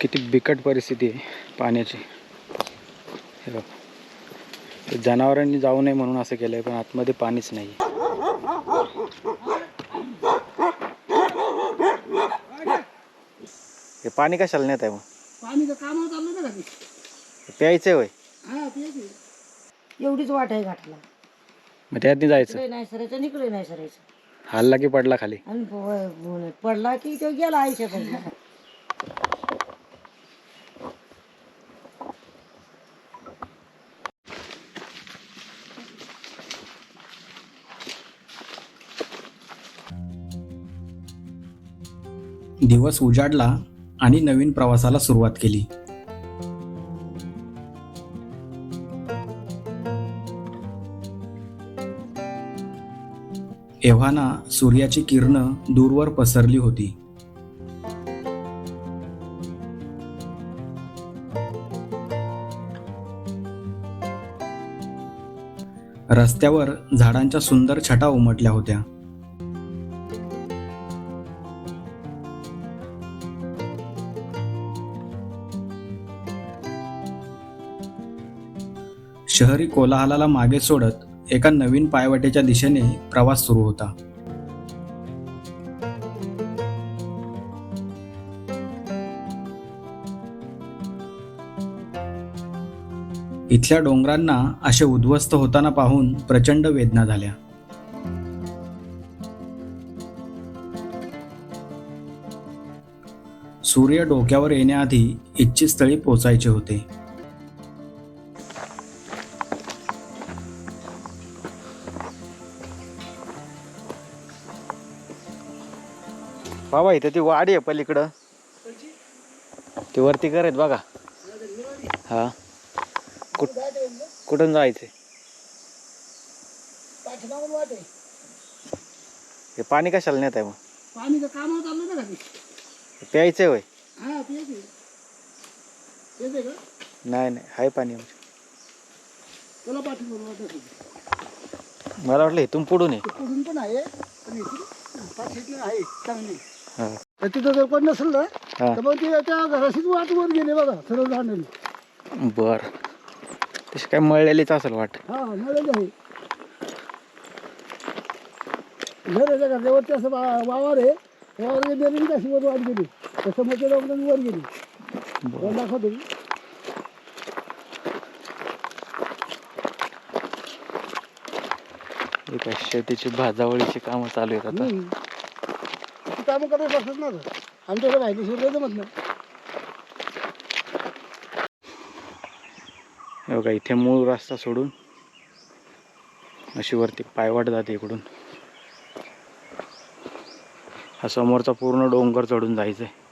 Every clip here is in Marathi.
किती बिकट परिस्थिती आहे पाण्याची. हे बघ. जनावरांनी जाऊ नये म्हणून असं केलं आहे पण आतमध्ये पाणीच नाही हे पाणी कशाला नेत आहे मग? पाणी तर कामावर चाललं ना का ते? प्यायचं होय? हा. एवढीच वाट आहे घाटाला. मग त्यातनी जायचं. नाही सरायचं इकडे नाही सरायचं. हल्ला की पडला खाली. पडला की तो गेला आईच्या दिवस उजाडला आणि नवीन प्रवासाला सुरुवात केली. एव्हाना सूर्याची किरणं दूरवर पसरली होती. रस्त्यावर झाडांच्या सुंदर छटा उमटल्या होत्या. शहरी कोलाहलाला मागे सोडत एका नवीन पायवाटेच्या दिशेने प्रवास सुरू होता. इथल्या डोंगरांना असे उद्ध्वस्त होताना पाहून प्रचंड वेदना झाल्या. सूर्य डोक्यावर येण्याआधी इच्छित स्थळी पोचायचे होते. बाबा इथं ती वाडी आहे पलीकडं. ती वरती करत बघा. हा. कुठ कुठून जायचंय हे पाणी कशाला नेत आहे मग? पाणी तर कामावर चाललं ना का ते? हे प्यायचंय. होय हा नाही नाही. आहे पाणी मला वाटलं इथून पुढून आहे. ते पुढून पण आहे पण इथून आहे चांगली. तर तिथं जर कोण नसेल ना हा. तर मग ते त्या घराशीच वाट वर गेले बघा सरळ जाणं बर. तशी काय मळलेलीच असेल वाट. हा मिळालं आहे. घराच्या घरावरती असं वा- वावर आहे. वावर गेली कशी वर वाट गेली. लोकांनी वर गेली. वर दाखवतो मी. हे काय शेतीची भाजावळीची कामं चालू आहेत आता. हम्म. काम करत बसत ना आमच्याकडे माहिती शिरलं जमत नाही. हे बघा इथे मूळ रस्ता सोडून अशी वरती पायवाट जाते इकडून. हा समोरचा पूर्ण डोंगर चढून जायचं आहे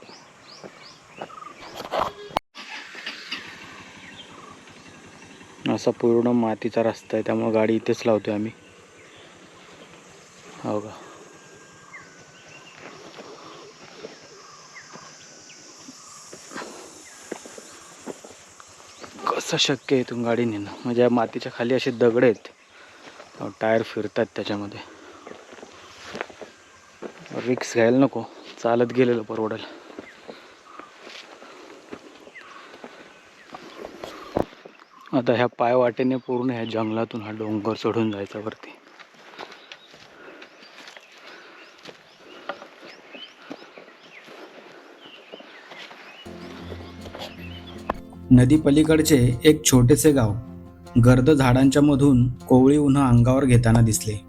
असा पूर्ण मातीचा रस्ता आहे त्यामुळे गाडी इथेच लावतोय आम्ही. हो का शक्य आहे इथून गाडी नेणं. म्हणजे या मातीच्या खाली असे दगड आहेत. टायर फिरतात त्याच्यामध्ये. रिक्स घ्यायला नको. चालत गेलेलं परवडेल. आता ह्या पायवाटेने पूर्ण ह्या जंगलातून हा डोंगर चढून जायचा वरती. नदीपलीकडचे एक छोटेसे गाव गर्द झाडांच्या मधून कोवळी उन्हा अंगावर घेताना दिसले.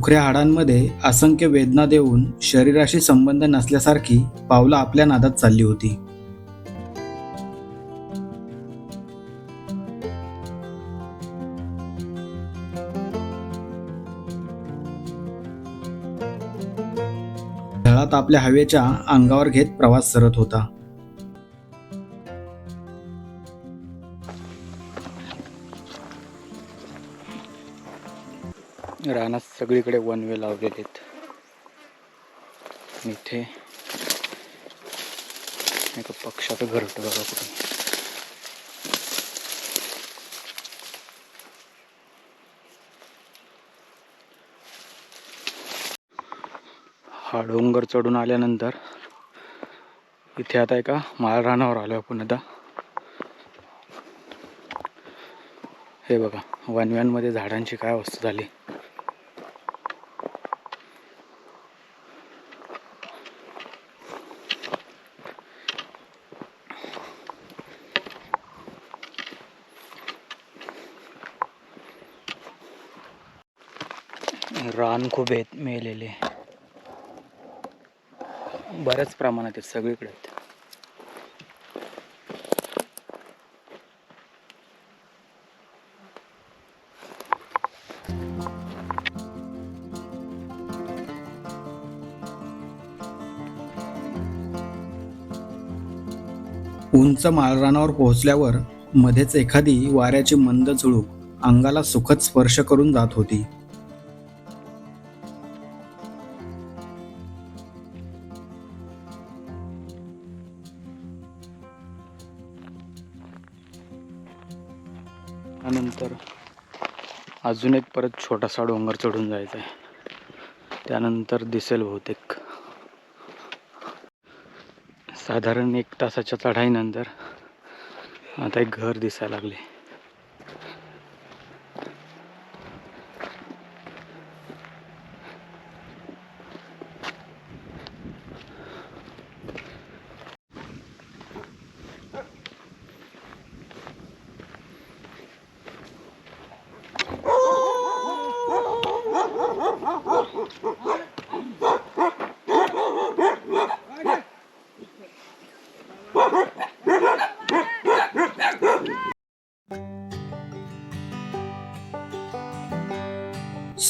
दुखऱ्या हाडांमध्ये असंख्य वेदना देऊन शरीराशी संबंध नसल्यासारखी पावलं आपल्या नादात चालली होती. झळात आपल्या हवेच्या अंगावर घेत प्रवास सरत होता. सगळीकडे वन वे लावलेले आहेत इथे एका पक्षाचं घर बघा कुठून. हा डोंगर चढून आल्यानंतर इथे आता एका माळरानावर आलो आपण आता. हे बघा वनव्यांमध्ये झाडांची काय अवस्था झाली. रान खूप आहेत बऱ्याच प्रमाणात आहेत सगळीकडे आहेत. उंच माळरानावर पोहोचल्यावर मध्येच एखादी वाऱ्याची मंद झुळूक अंगाला सुखद स्पर्श करून जात होती. अजून एक परत छोटासा डोंगर चढून जायचा आहे. त्यानंतर दिसेल बहुतेक. साधारण एक तासाच्या चढाईनंतर आता एक घर दिसायला लागले.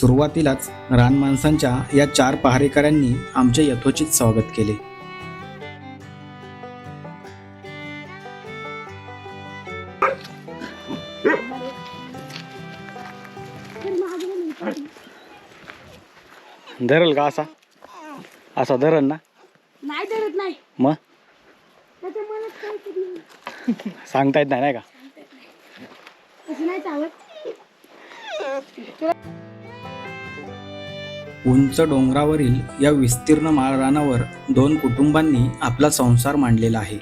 सुरुवातीलाच रानमाणसांच्या या चार पहारेकऱ्यांनी आमचे यथोचित स्वागत केले. धरल का असा? असा धरल ना? नाही धरत नाही. मग? सांगता येत नाही का? असं नाही चालत. उंच डोंगरावरील या विस्तीर्ण माळरानावर दोन कुटुंबांनी आपला संसार मांडलेला आहे.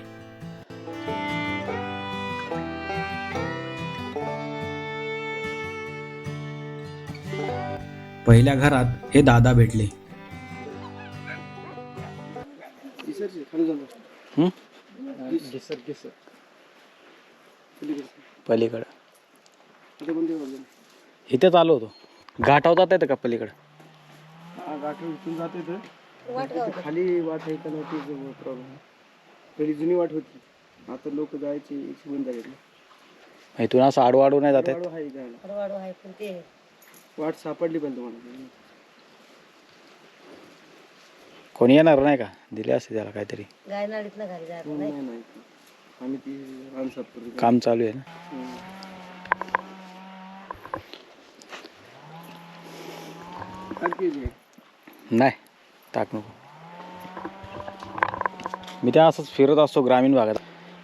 पहिल्या घरात हे दादा भेटले. पलीकडं. इथेच आलो होतो. घाटावर येतं का पलीकडं? इथून जाते तर खाली वाट आहे का नव्हती प्रॉब्लेम पहिली जुनी वाट होती. आता लोक जायची शिवून जायचे. इथून असं आडू आडू नाही जात येत वाढ आहे जायला. वाढू आहे पण ते वाट सापडली पण तुम्हाला. कोणी येणार नाही का? दिले असते त्याला काहीतरी. गाय नाही. नाही आम्ही ती काम चालू आहे ना? जे. नाही टाक नको मी त्या असंच फिरत असतो ग्रामीण भागात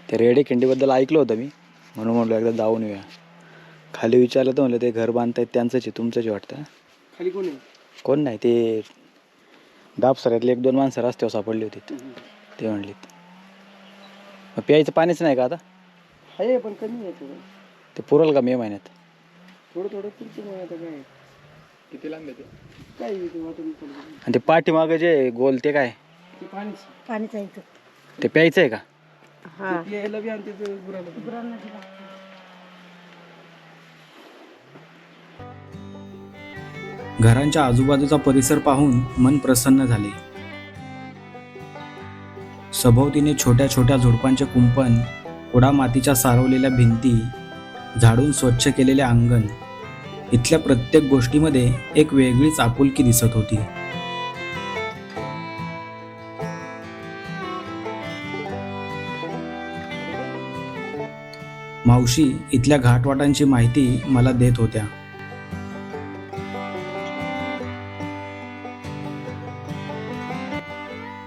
ते रेडे खिंडीबद्दल ऐकलं होतं मी म्हणून म्हणलो एकदा जाऊन येऊया खाली विचारलं तर म्हणलं ते घर बांधतायत त्यांचंच आहे तुमचंच वाटतं खाली कोण कोण नाही ते दाबसऱ्यातले एक दोन माणसं रस्त्यावर सापडली होती ते म्हणलीत मग प्यायचं पाणीच नाही का आता आहे पण कमी आहे थोडं ते पुरल का मे महिन्यात थोडं थोडं मग आता काय किती लांब येते काय येते वाटून आणि ते पाठीमागं जे गोल ते काय? ते पाणीच. ते प्यायचं आहे का? हा. ते यायला बी आणि ते गुराला बी. गुरांना दिला. घरांच्या आजूबाजूचा परिसर पाहून मन प्रसन्न झाले. सभोवतीने छोट्या छोट्या झुडपांचे कुंपण कुडा मातीच्या सारवलेल्या भिंती झाडून स्वच्छ केलेले अंगण इथल्या प्रत्येक गोष्टीमध्ये एक वेगळीच आपुलकी दिसत होती. मावशी इथल्या घाटवाटांची माहिती मला देत होत्या.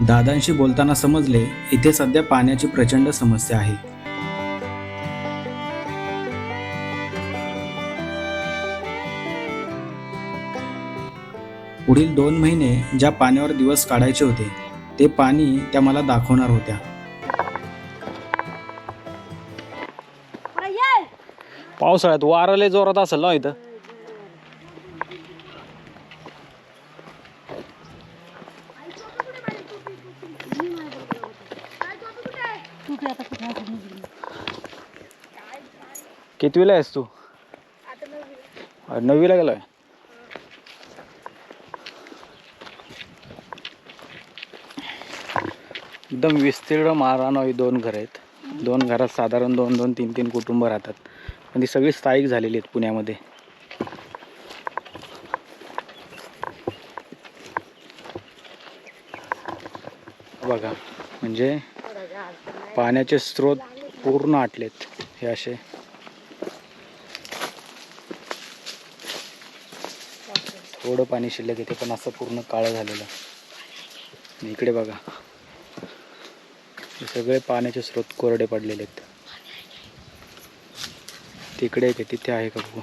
दादांशी बोलताना समजले इथे सध्या पाण्याची प्रचंड समस्या आहे. पुढील दोन महिने ज्या पाण्यावर दिवस काढायचे होते ते पाणी त्या मला दाखवणार होत्या. पावसाळ्यात वारले जोरात असेल ना इथं. कितवीला आहेस तू? नववीला गेलाय. एकदम विस्तीर्ण मारानो ही दोन घर आहेत. दोन घरात साधारण दोन दोन तीन तीन कुटुंब राहतात. पण ती सगळी स्थायिक झालेली आहेत पुण्यामध्ये. बघा म्हणजे पाण्याचे स्रोत पूर्ण आटलेत हे असे. थोडं पाणी शिल्लक येते पण असं पूर्ण काळं झालेलं. इकडे बघा. सगळे पाण्याचे स्रोत कोरडे पडलेले आहेत. तिकडे एक आहे तिथे आहे का बघू?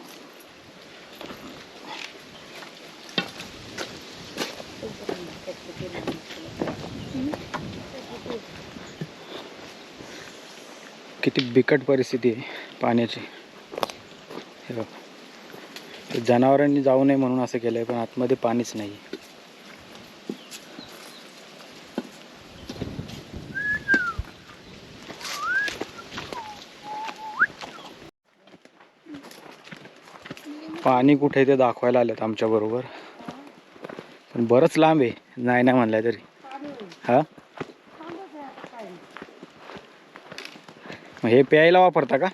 किती बिकट परिस्थिती आहे पाण्याची. हे बघ. जनावरांनी जाऊ नये म्हणून असं केलं आहे पण आतमध्ये पाणीच नाही पाणी कुठे ते दाखवायला आलेत आमच्या बरोबर. पण बरंच लांब आहे नाही नाही म्हणलं तरी. हा? मग हे प्यायला वापरता का?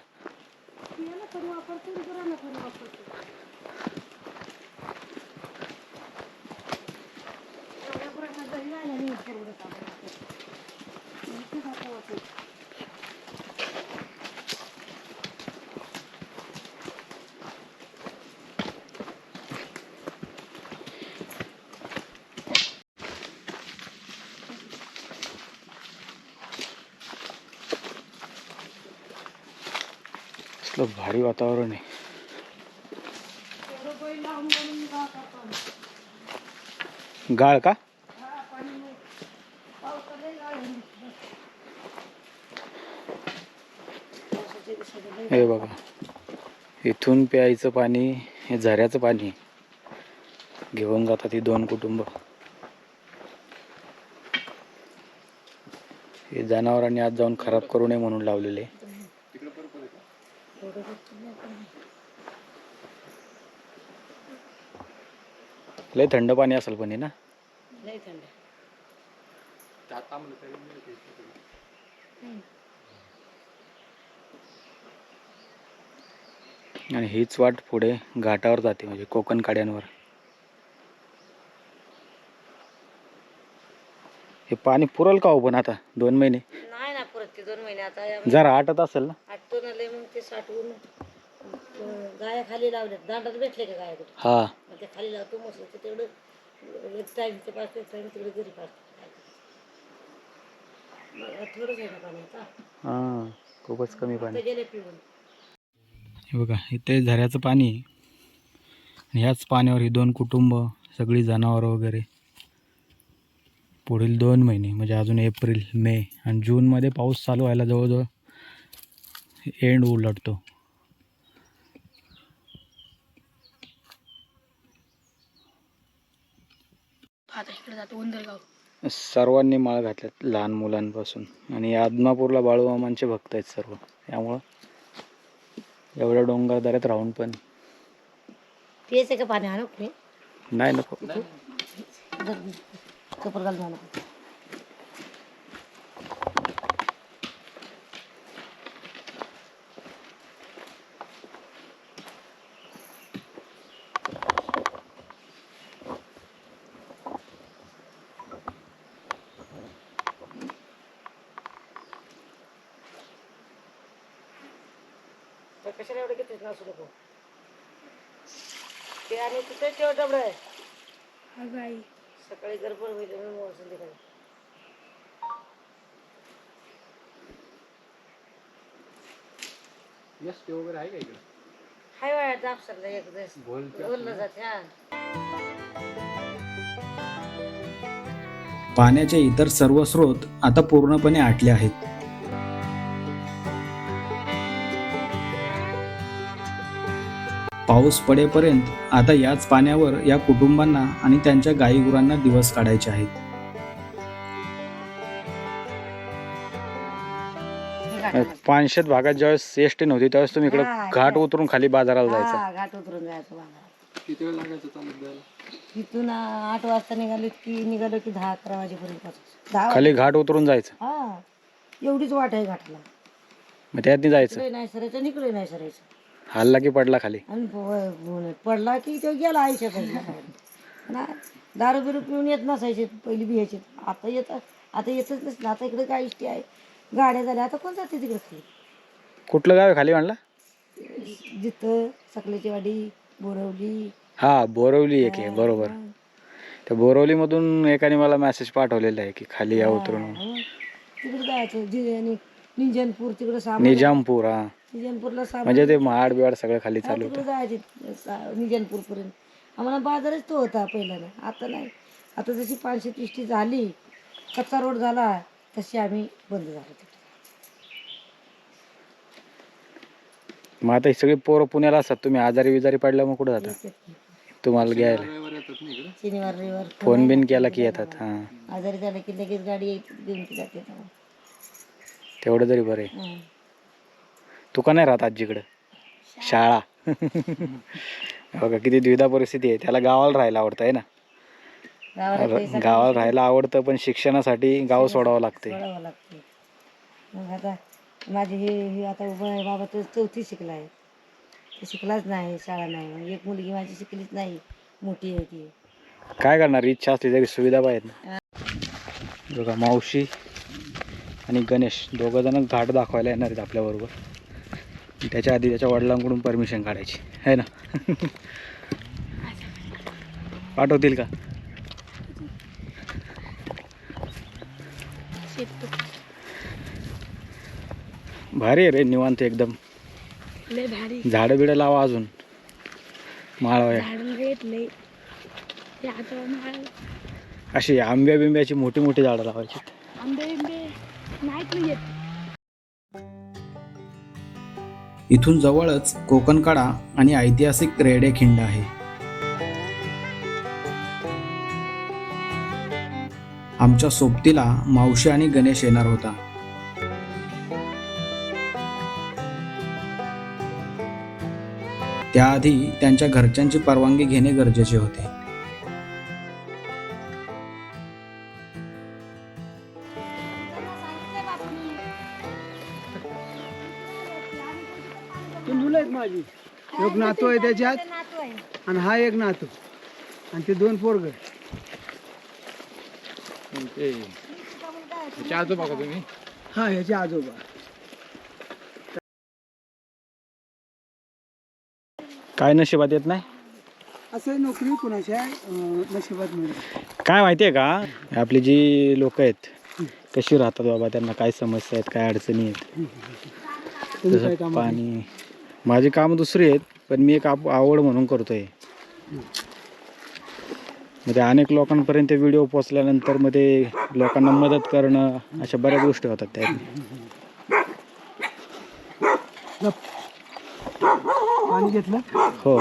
कसलं भारी वातावरण आहे. गाळ का? हे बघा. इथून प्यायचं पाणी हे झऱ्याचं पाणी घेऊन जातात ही दोन कुटुंब. हे जनावरांनी आज जाऊन खराब करू नये म्हणून लावलेले. लय थंड पाणी असेल पण हे ना. लय थंड. आणि हीच वाट पुढे घाटावर जाते म्हणजे कोकण काड्यांवर. हे पाणी पुरल का हो पण आता? दोन महिने? नाही ना परत ते दोन महिने. आता जरा आटत असेल ना? आटतो ना लय मग ते साठवून. गाया खाली लावल्यात. दांडात भेटले का गाया कुठे? हा. मग ते खाली लावतो मस्त तेवढं एक टाईम ते पाच एक टाईम तिकडे घरी पाच थोडंच आहे ना पाणी आता. हा खूपच कमी पाणी. गेले पिऊन. हे बघा इथे झऱ्याचं पाणी आहे. आणि ह्याच पाण्यावर ही दोन कुटुंब सगळी जनावरं वगैरे. पुढील दोन महिने म्हणजे अजून एप्रिल मे आणि जूनमध्ये पाऊस चालू व्हायला जवळजवळ एंड उलटतो. सर्वांनी माळ घातल्यात लहान मुलांपासून आणि आदमापूरला बाळूमामांचे भक्त आहेत सर्व त्यामुळं एवढ्या डोंगर दऱ्यात राहून पण का पाणी आणू नाही नको कपर घालून आणू कशाला एवढं किती त्रास असू नको ते आणि तिथे तेव्हा डबड आहे सकाळी गरबर होईल संध्याकाळी वगैरे आहे पाण्याचे इतर सर्व स्रोत आता पूर्णपणे आटले आहेत. पाऊस पडेपर्यंत आता याच पाण्यावर या कुटुंबांना आणि त्यांच्या गाईगुरांना दिवस काढायचे आहेत. पानशेत भागात ज्यावेळेस एस टी नव्हती त्यावेळेस तुम्ही इकडे घाट उतरून खाली बाजाराला जायचं. हा घाट उतरून जायचं किती वेळ लागायचं तिथून आठ वाजता निघालो की निघालो की दहा अकरा वाजेपर्यंत. खाली घाट उतरून जायचं. हा एवढीच वाट आहे घाटला. मग त्यातनी जायचं. नाही सरायचं इकडे नाही सरायचं. हल्ला की पडला खाली? आणि प- प- पडला की तो गेला आयुष्यात. ना दारू बिरू पिऊन येत नसायचे पहिली बियायचे. आता येतात आता येतच नसलं. आता इकडे काय इष्टी आहे? गाड्या झाल्या. आता कोण जाते तिकडे खाली? कुठलं गाव आहे? खाली म्हणला? जिथं सकलेची वाडी बोरवली. हा बोरवली एक आहे. बरोबर. त्या बोरवलीमधून एकाने मला मेसेज पाठवलेला आहे की खाली या उतरून. हो. तिकडे जायचं. जे आणि निंजनपूर तिकडे सामान निजामपूर हा. निजनपूरला म्हणजे ते महाड बिहाड सगळं खाली चालू जायचे सा- निजनपूर पर्यंत आम्हाला बाजारच तो होता पहिल्यानं आता नाही. आता जशी पाचशे तीसटी झाली कच्चा रोड झाला तशी आम्ही बंद झालो तिथे मग आता ही सगळी पोरं पुण्याला असतात. तुम्ही आजारी विजारी पडल्या मग कुठं जाता? तुम्हाला घ्यायला. शनिवार रविवार फोन बिन केला की येतात हा. आजारी झालं की लगेच गाडी येत- घेऊन जाते तेवढं तरी बरं आहे. हं. तू का नाही राहत आजीकडं? शाळा. बघा किती द्विधा परिस्थिती आहे. त्याला गावाला राहायला आवडतं आहे ना? गावाला राहायला आवडतं पण शिक्षणासाठी गाव सोडावं लागते. सोडावा लागते. मग आता माझे हे हे आता उभं आहे. बाबा तर चौथी शिकला आहे. तो शिकलाच नाही शाळा नाही. मग एक मुलगी माझी शिकलीच नाही. मोठी आहे ती. काय करणार? इच्छा असली तरी सुविधा पाहिजेत ना बघा मावशी आणि गणेश दोघं जण घाट दाखवायला येणार आहेत आपल्याबरोबर. त्याच्या आधी त्याच्या वडिलांकडून परमिशन काढायची. आहे ना? पाठवतील का? भारी आहे रे निवांत एकदम. झाडं बिडं लावा अजून. माळाव्या अशी आंब्या बिंब्याची मोठी मोठी झाडं लावायची. इथून जवळच कोकणकडा आणि ऐतिहासिक रेडे खिंड आहे. आमच्या सोबतीला मावशी आणि गणेश येणार होता. त्याआधी त्यांच्या घरच्यांची परवानगी घेणे गरजेचे होते. नातू आहे त्याच्यात. आणि हा एक नातू. आणि ते दोन पोरग. हा ह्याचे आजोबा. काय नशिबात येत नाही? असं नोकरी कुणाच्या नशिबात मिळते काय माहिती आहे का? आपली जी लोक आहेत कशी राहतात बाबा? त्यांना काय समस्या आहेत काय अडचणी आहेत? तुम्ही काय जसं काम पाणी माझी कामं दुसरी आहेत पण मी एक आप- आवड म्हणून करतोय. मग ते अनेक लोकांपर्यंत व्हिडिओ पोचल्यानंतर मग ते लोकांना मदत करणं अशा बऱ्याच गोष्टी होतात त्यात पाणी घेतलं? हो.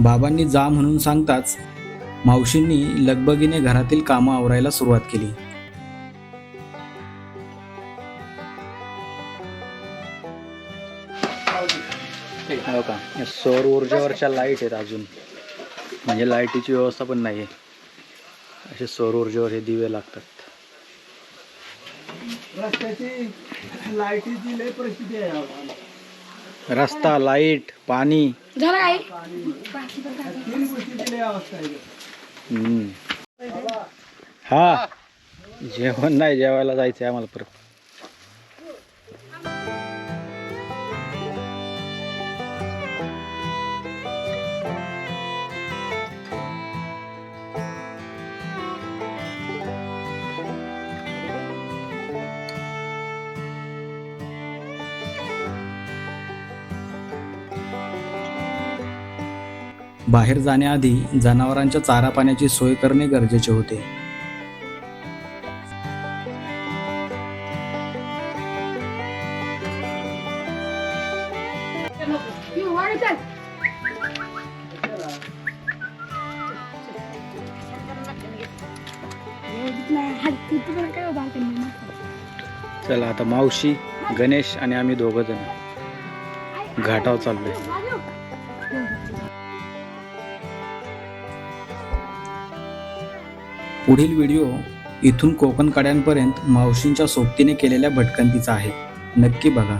बाबांनी जा म्हणून सांगताच मावशींनी लगबगीने घरातील कामं आवरायला सुरुवात केली. हो का? या सौर ऊर्जेवरच्या लाइट आहेत अजून. म्हणजे लाईटीची व्यवस्था पण नाही आहे असे सौर ऊर्जेवर हे दिवे लागतात. रस्त्याची लाईटीची लय परिस्थिती आहे आम्हाला. रस्ता लाइट पाणी. झालं हा. जेवण नाही जेवायला जायचं आहे आम्हाला परत. बाहेर जाण्याआधी जनावरांच्या चारा पाण्याची सोय करणे गरजेचे होते. चला आता मावशी गणेश आणि आम्ही दोघं जण घाटावर चाललोय. पुढील व्हिडिओ इथून कोकण कड्यांपर्यंत मावशींच्या सोबतीने केलेल्या भटकंतीचा आहे. नक्की बघा.